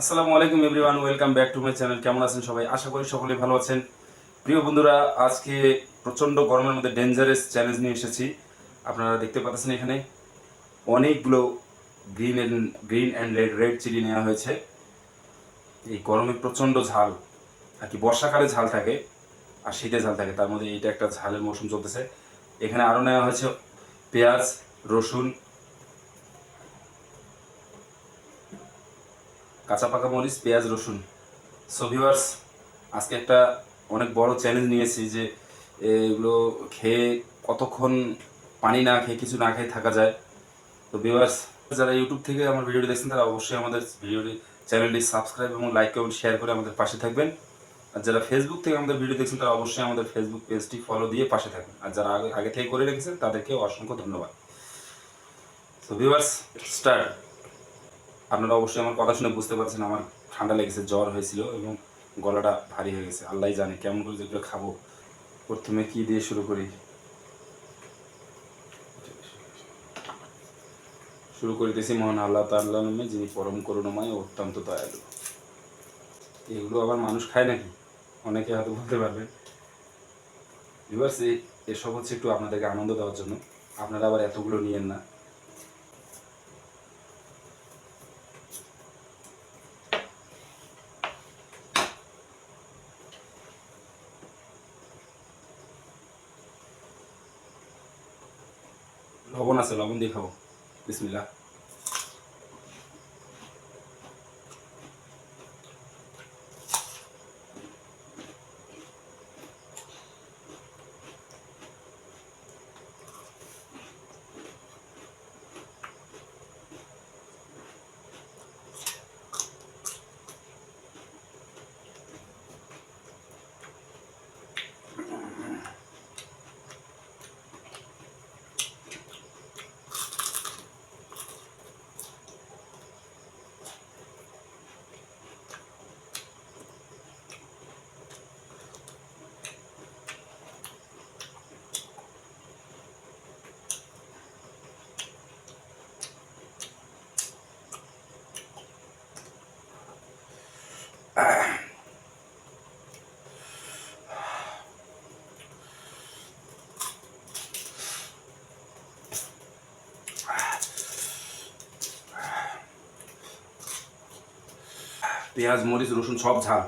আসসালামু আলাইকুম everyone, welcome back to my channel. কেমন আছেন সবাই? আশা করি সকলেই ভালো আছেন। প্রিয় বন্ধুরা, আজকে প্রচণ্ড গরমের মধ্যে ডেঞ্জারাস চ্যালেঞ্জ নিয়ে এসেছি। আপনারা দেখতে পাচ্ছেন এখানে অনেকগুলো green and green and red red chilli নেওয়া হয়েছে। এই গরমে প্রচণ্ড ঝাল, আর কি বর্ষাকালে ঝাল থাকে, আর শীতে ঝাল থাকে। তার মধ্যে এইটা একটা ঝালের মৌসুম চলতেছে। এখানে আরও নেওয়া হয়েছে পেঁয়াজ, রসুন কাঁচা পাকা মরিচ, পেঁয়াজ, রসুন। সো ভিউয়ার্স আজকে একটা অনেক বড় চ্যালেঞ্জ নিয়েছি যে এগুলো খেয়ে কতক্ষণ পানি না খেয়ে, কিছু না খেয়ে থাকা যায়। তো ভিউয়ার্স যারা ইউটিউব থেকে আমার ভিডিওটি দেখছেন, তারা অবশ্যই আমাদের ভিডিওটি চ্যানেলটি সাবস্ক্রাইব এবং লাইক কমেন্ট শেয়ার করে আমাদের পাশে থাকবেন। আর যারা ফেসবুক থেকে আমাদের ভিডিও দেখছেন, তারা অবশ্যই আমাদের ফেসবুক পেজটি ফলো দিয়ে পাশে থাকবেন। আর যারা আগে আগে থেকে করে রেখেছেন তাদেরকে অসংখ্য ধন্যবাদ। তো ভিউয়ার্স স্টার্ট আপনারা অবশ্যই আমার কথা শুনে বুঝতে পারছেন, আমার ঠান্ডা লেগেছে, জ্বর হয়েছিল এবং গলাটা ভারী হয়ে গেছে। আল্লাহ জানে কেমন করে যেগুলো খাব। প্রথমে কি দিয়ে শুরু করি? শুরু করিতেছি মহান আল্লাহ তাল্লাহ নামে, যিনি পরম করুণাময় অত্যন্ত দয়ালু। এগুলো আবার মানুষ খায় নাকি? অনেকে হয়তো বলতে পারবেন। এবার সে এসব হচ্ছে একটু আপনাদেরকে আনন্দ দেওয়ার জন্য। আপনারা আবার এতগুলো নিয়েন না। লবণ আছে লবণ দিয়ে খাব। বিসমিল্লাহ। পেঁয়াজ মরিচ রসুন সব ঝাল।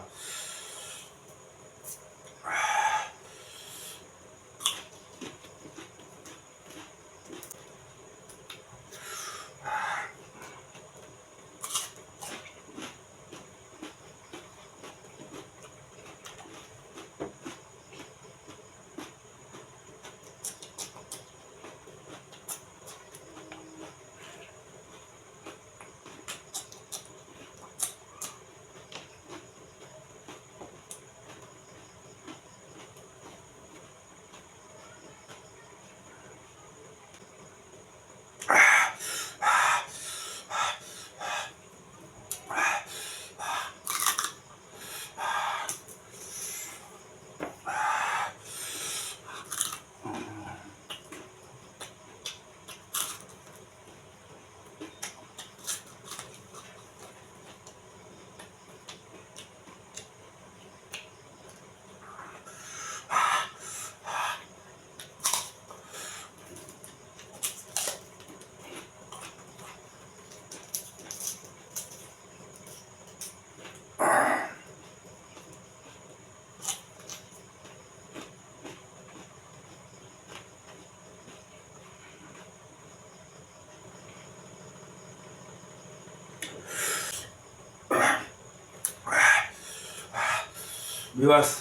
Viewers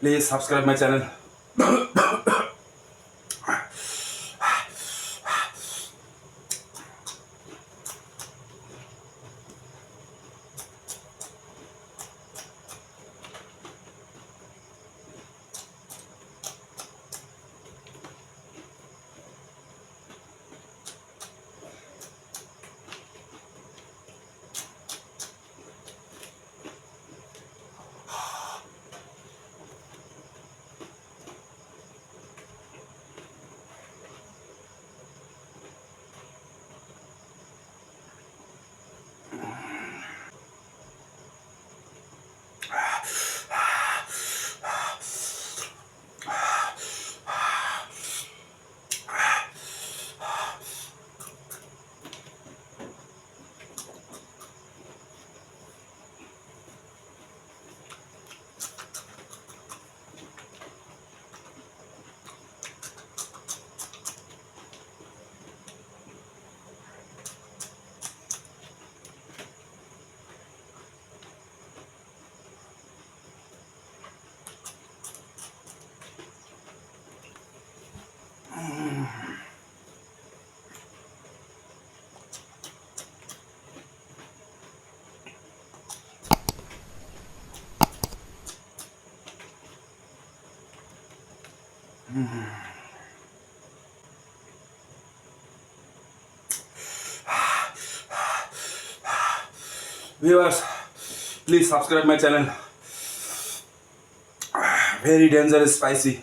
please subscribe my channel Viewers, please subscribe my channel. Very dangerous, spicy.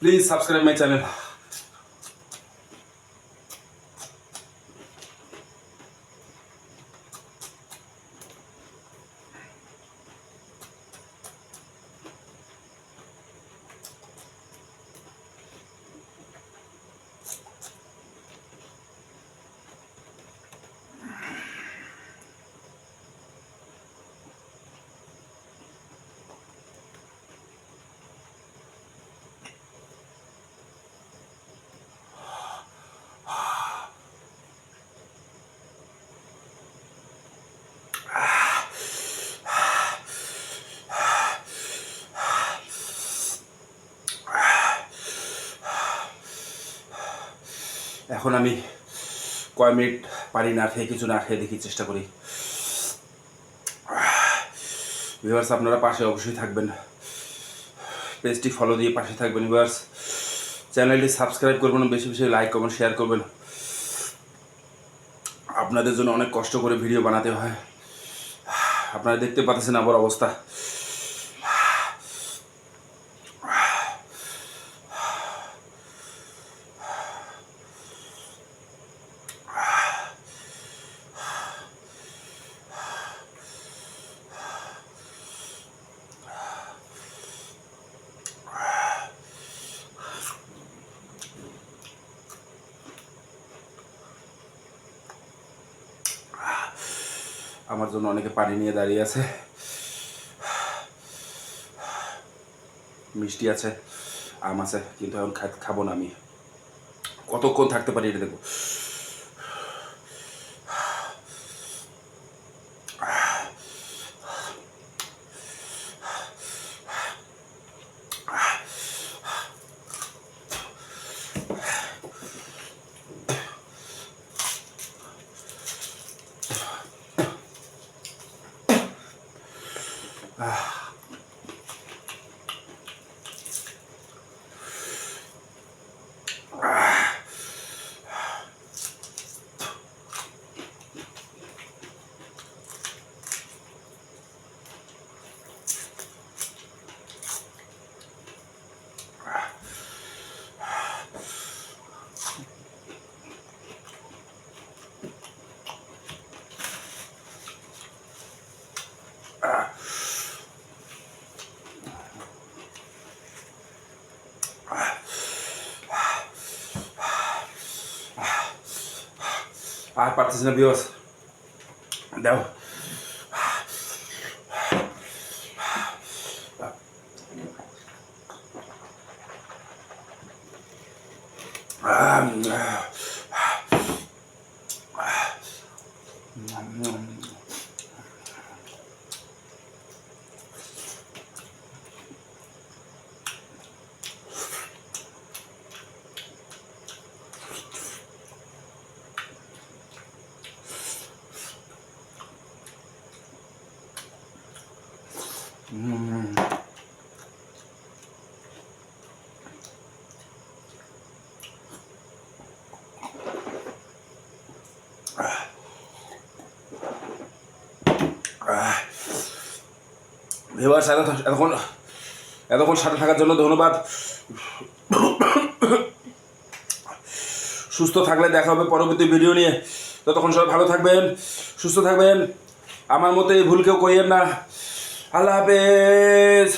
Please subscribe my channel. এখন আমি কয় মিনিট পানি না খেয়ে কিছু না খেয়ে দেখি, চেষ্টা করি। ভিভার্স আপনারা পাশে অবশ্যই থাকবেন। পেজটি ফলো দিয়ে পাশে থাকবেন ভিউয়ার্স চ্যানেলটি সাবস্ক্রাইব করবেন, বেশি বেশি লাইক করবেন শেয়ার করবেন। আপনাদের জন্য অনেক কষ্ট করে ভিডিও বানাতে হয়। আপনারা দেখতে পাচ্ছেন আবার অবস্থা। আমার জন্য অনেকে পানি নিয়ে দাঁড়িয়ে আছে। মিষ্টি আছে, আম আছে, কিন্তু এখন খাব না আমি। কতক্ষণ থাকতে পারি এটা দেখো আর পারতেছি না বিয়স দাও ভিউয়ার্স এত এতক্ষণ এতক্ষণ সাথে থাকার জন্য ধন্যবাদ। সুস্থ থাকলে দেখা হবে পরবর্তী ভিডিও নিয়ে। ততক্ষণ সবাই ভালো থাকবেন, সুস্থ থাকবেন। আমার মতো ভুল কেউ করিয়েন না। আল্লাহ হাফেজ।